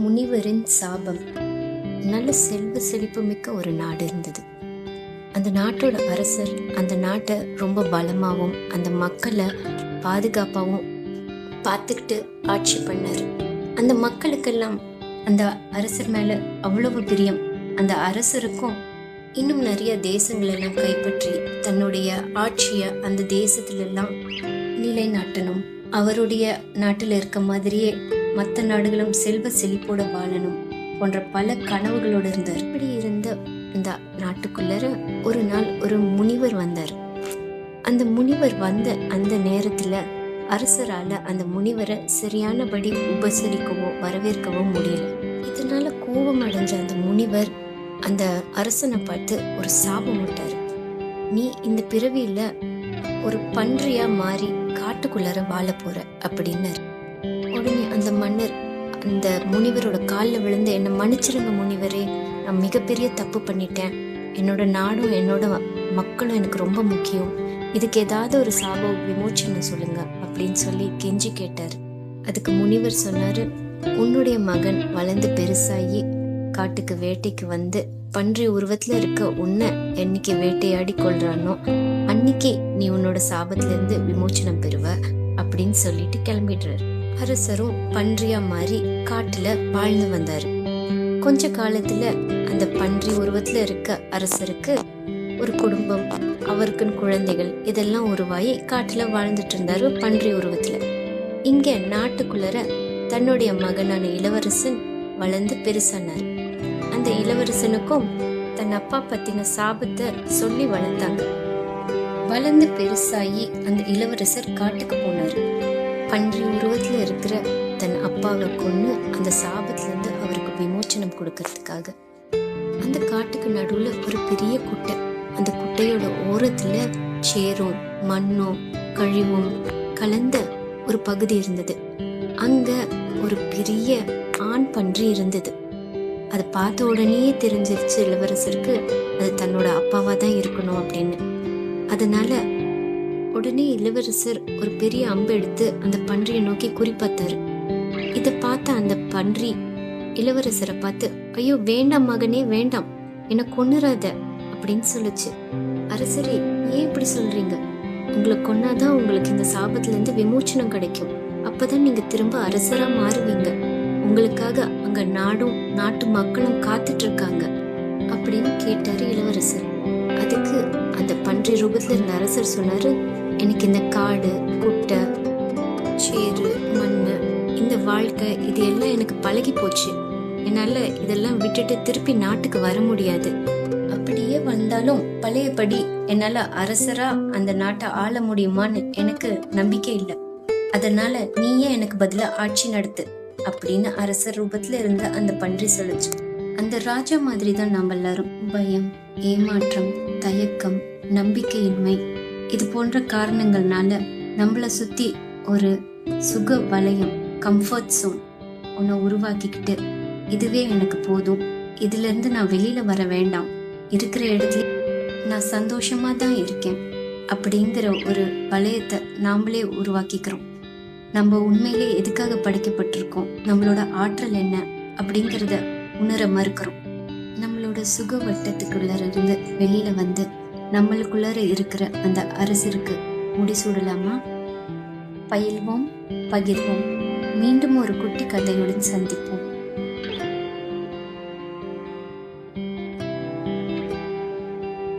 முனிவரின் சாபம். நல்ல செல்வ செழிப்பு மிக்க ஒரு நாடு இருந்தது. அந்த நாட்டோட அரசர் அந்த நாட்டை ரொம்ப பலமாகவும் அந்த மக்களை பாதுகாப்பாகவும் பார்த்துக்கிட்டு ஆட்சி பண்ணார். அந்த மக்களுக்கெல்லாம் அந்த அரசர் மேலே அவ்வளவு பிரியம். அந்த அரசருக்கும் இன்னும் நிறைய தேசங்களெல்லாம் கைப்பற்றி தன்னுடைய ஆட்சியை அந்த தேசத்துலெல்லாம் நிலைநாட்டணும். அவருடைய நாட்டில் இருக்க மாதிரியே மற்ற நாடுகளும் செல்வ செழிப்போட வாழணும் போன்ற பல கனவுகளோடு இருந்தார். இப்படி இருந்த இந்த நாட்டுக்குள்ளர ஒரு நாள் ஒரு முனிவர் வந்தார். அந்த முனிவர் வந்த அந்த நேரத்தில் அரசரால் அந்த முனிவரை சரியானபடி உபசரிக்கவோ வரவேற்கவோ முடியல. இதனால கோபம் அடைஞ்ச அந்த முனிவர் அந்த அரசனை பார்த்து ஒரு சாபம் விட்டார். நீ இந்த பிறவியில் ஒரு பன்றியா மாறி காட்டுக்குள்ளார வாழ போற அப்படின்னாரு. உடனே அந்த மன்னர் அந்த முனிவரோட காலில் விழுந்து என்னை மன்னிச்சிருங்க முனிவரே. நான் மிகப்பெரிய தப்பு பண்ணிட்டேன். என்னோட நாடும் என்னோட மக்களும் எனக்கு ரொம்ப முக்கியம். இதுக்கு ஏதாவது ஒரு சாப விமோச்சனம் சொல்லுங்க அப்படின்னு சொல்லி கெஞ்சி கேட்டார். அதுக்கு முனிவர் சொன்னாரு உன்னுடைய மகன் வளர்ந்து பெருசாகி காட்டுக்கு வேட்டைக்கு வந்து பன்றி உருவத்துல இருக்க உன்னை என்னைக்கு வேட்டையாடி கொள்றானோ அன்னைக்கு நீ உன்னோட சாபத்திலிருந்து விமோச்சனம் பெறுவ அப்படின்னு சொல்லிட்டு கிளம்பிடுறாரு. அரசரும் பன்றியா மாறி காட்டுல வாழ்ந்து வந்தாரு. கொஞ்ச காலத்துல அந்த பன்றி உருவத்துல இருக்க அரசருக்கு ஒரு குடும்பம் அவருக்குன்னு குழந்தைகள் இதெல்லாம் உருவாகி காட்டுல வாழ்ந்துட்டு இருந்தாரு பன்றி உருவத்துல. இங்க நாட்டுக்குள்ளர தன்னுடைய மகனான இளவரசன் வளர்ந்து பெருசானார். அந்த இளவரசனுக்கும் தன் அப்பா பத்தின சாபத்தை சொல்லி வளர்த்தாங்க. வளர்ந்து பெருசாகி அந்த இளவரசர் காட்டுக்கு போனாரு. பன்றி உருவத்தில் இருக்கிற தன் அப்பாவை கொண்டு அந்த சாபத்திலிருந்து அவருக்கு விமோச்சனம் கொடுக்கறதுக்காக. அந்த காட்டுக்கு நடுவில் ஒரு பெரிய குட்டை. அந்த குட்டையோட ஓரத்தில் சேரும் மண்ணும் கழிவும் கலந்த ஒரு பகுதி இருந்தது. அங்க ஒரு பெரிய ஆண் பன்றி இருந்தது. அதை பார்த்த உடனே தெரிஞ்சிருச்சு இளவரசருக்கு அது தன்னோட அப்பாவா தான் இருக்கணும் அப்படின்னு. அதனால உடனே இளவரசர் ஒரு பெரிய அம்பு எடுத்து அந்த பன்றியை நோக்கி குறிப்பாத்தாரு. இதை பார்த்த அந்த பன்றி இளவரசரை பார்த்து ஐயோ வேண்டாம் மகனே வேண்டாம். என்ன கொன்னுறாத அப்படின்னு சொல்லுச்சு. அரசரே ஏன் இப்படி சொல்றீங்க? உங்களை கொன்னாதான் உங்களுக்கு இந்த சாபத்துல இருந்து விமோச்சனம் கிடைக்கும். அப்பதான் நீங்க திரும்ப அரசரா மாறுவீங்க. உங்களுக்காக அங்க நாடும் நாட்டு மக்களும் காத்துட்டு இருக்காங்க அப்படின்னு கேட்டாரு இளவரசர். அதுக்கு அந்த பன்றி ரூபத்துல இருந்த அரசர் சொன்னாரு எனக்கு இந்த காடு குட்டை சேரு மண் இந்த வாழ்க்கை இது எல்லாம் எனக்கு பழகி போச்சு. என்னால் இதெல்லாம் விட்டுட்டு திருப்பி நாட்டுக்கு வர முடியாது. அப்படியே வந்தாலும் பழையபடி என்னால் அரசராக அந்த நாட்டை ஆள முடியுமான்னு எனக்கு நம்பிக்கை இல்லை. அதனால நீயே எனக்கு பதிலாக ஆட்சி நடத்து அப்படின்னு அரசர் ரூபத்தில் இருந்த அந்த பன்றி சொல்லுச்சு. அந்த ராஜா மாதிரி தான் நம்ம எல்லாரும் பயம் ஏமாற்றம் தயக்கம் நம்பிக்கையின்மை இது போன்ற காரணங்கள்னால நம்மள சுத்தி ஒரு சுக வலயம் கம்ஃபர்ட் சோன் உன்னை உருவாக்கிக்கிட்டு இதுவே எனக்கு போதும். இதுல இருந்து நான் வெளியில வர வேண்டாம். இருக்கிற இடத்துல நான் சந்தோஷமா தான் இருக்கேன். அப்படிங்கிற ஒரு வளையத்தை நாமளே உருவாக்கிக்கிறோம். நம்ம உண்மையிலே எதுக்காக படைக்கப்பட்டிருக்கோம்? நம்மளோட ஆற்றல் என்ன? அப்படிங்கிறத உணர மறுக்கிறோம். நம்மளோட சுக வட்டத்துக்குள்ள இருந்து வெளியில வந்து நம்மளுக்குள்ளார இருக்கிற அந்த அரசிற்கு முடிசூடலாமா? பயில்வோம் பகிர்வோம். மீண்டும் ஒரு குட்டி கதையுடன் சந்திப்போம்.